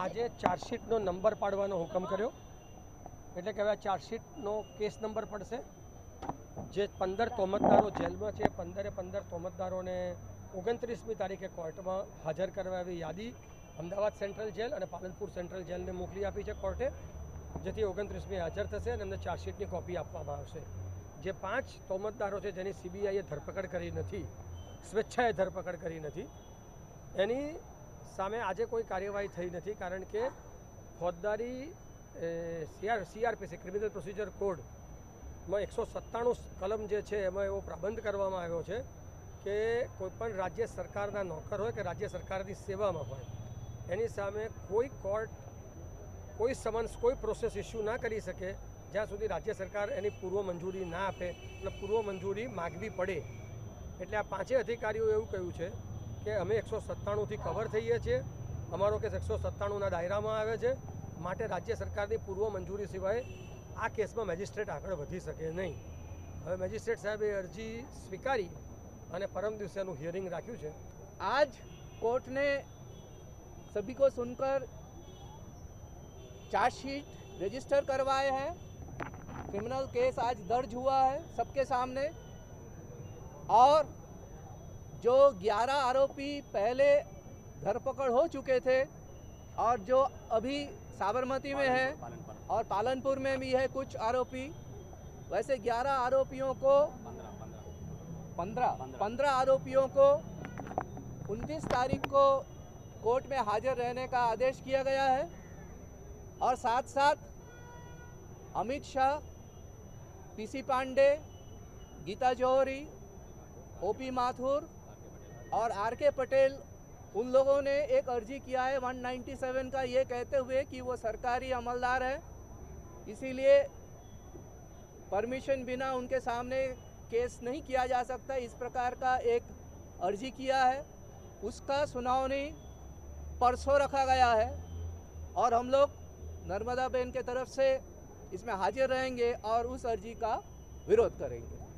આજે ચાર્જશીટનો નંબર પાડવાનો હુકમ કર્યો. એટલે કે હવે આ ચાર્જશીટનો કેસ નંબર પડશે. જે પંદર તોમતદારો જેલમાં છે, પંદરે પંદર તોમતદારોને ઓગણત્રીસમી તારીખે કોર્ટમાં હાજર કરવા એવી યાદી અમદાવાદ સેન્ટ્રલ જેલ અને પાલનપુર સેન્ટ્રલ જેલને મોકલી આપી છે કોર્ટે, જેથી ઓગણત્રીસમી હાજર થશે અને એમને ચાર્જશીટની કોપી આપવામાં આવશે. જે પાંચ તોમતદારો છે જેની સીબીઆઈએ ધરપકડ કરી નથી, સ્વેચ્છાએ ધરપકડ કરી નથી, એની સામે આજે કોઈ કાર્યવાહી થઈ નથી, કારણ કે ફોજદારી સીઆર સીઆરપીસી ક્રિમિનલ પ્રોસિજર કોડમાં એકસો સત્તાણું કલમ જે છે એમાં એવો પ્રબંધ કરવામાં આવ્યો છે કે કોઈપણ રાજ્ય સરકારના નોકર હોય કે રાજ્ય સરકારની સેવામાં હોય, એની સામે કોઈ કોર્ટ, કોઈ સમન્સ, કોઈ પ્રોસેસ ઇસ્યુ ના કરી શકે, જ્યાં સુધી રાજ્ય સરકાર એની પૂર્વ મંજૂરી ના આપે અને પૂર્વ મંજૂરી માગવી પડે. એટલે આ પાંચે અધિકારીઓ એવું કહ્યું છે કે અમે એકસો સત્તાણુંથી કવર થઈએ છીએ અમારો કેસ એકસો સત્તાણુંના દાયરામાં આવે છે માટે રાજ્ય સરકારની પૂર્વ મંજૂરી સિવાય આ કેસમાં મેજિસ્ટ્રેટ આગળ વધી શકે નહીં હવે મેજિસ્ટ્રેટ સાહેબે અરજી સ્વીકારી અને પરમ દિવસે એનું હિયરિંગ રાખ્યું છે आज कोर्ट ने सभी को सुनकर चार्जशीट रजिस्टर करवाए हैं क्रिमिनल केस आज दर्ज हुआ है सबके सामने और जो 11 आरोपी पहले धरपकड़ हो चुके थे और जो अभी साबरमती में है और पालनपुर में भी है कुछ आरोपी, वैसे 11 आरोपियों को पंद्रह पंद्रह आरोपियों को उनतीस तारीख को कोर्ट में हाजिर रहने का आदेश किया गया है। और साथ साथ अमित शाह पीसी पांडे, गीता जौहरी ओपी माथुर और आर के पटेल, उन लोगों ने एक अर्जी किया है 197 का, ये कहते हुए कि वो सरकारी अमलदार है। इसीलिए परमिशन बिना उनके सामने केस नहीं किया जा सकता। इस प्रकार का एक अर्जी किया है। उसका सुनावनी परसों रखा गया है। और हम लोग नर्मदा बहन के तरफ़ से इसमें हाजिर रहेंगे और उस अर्जी का विरोध करेंगे।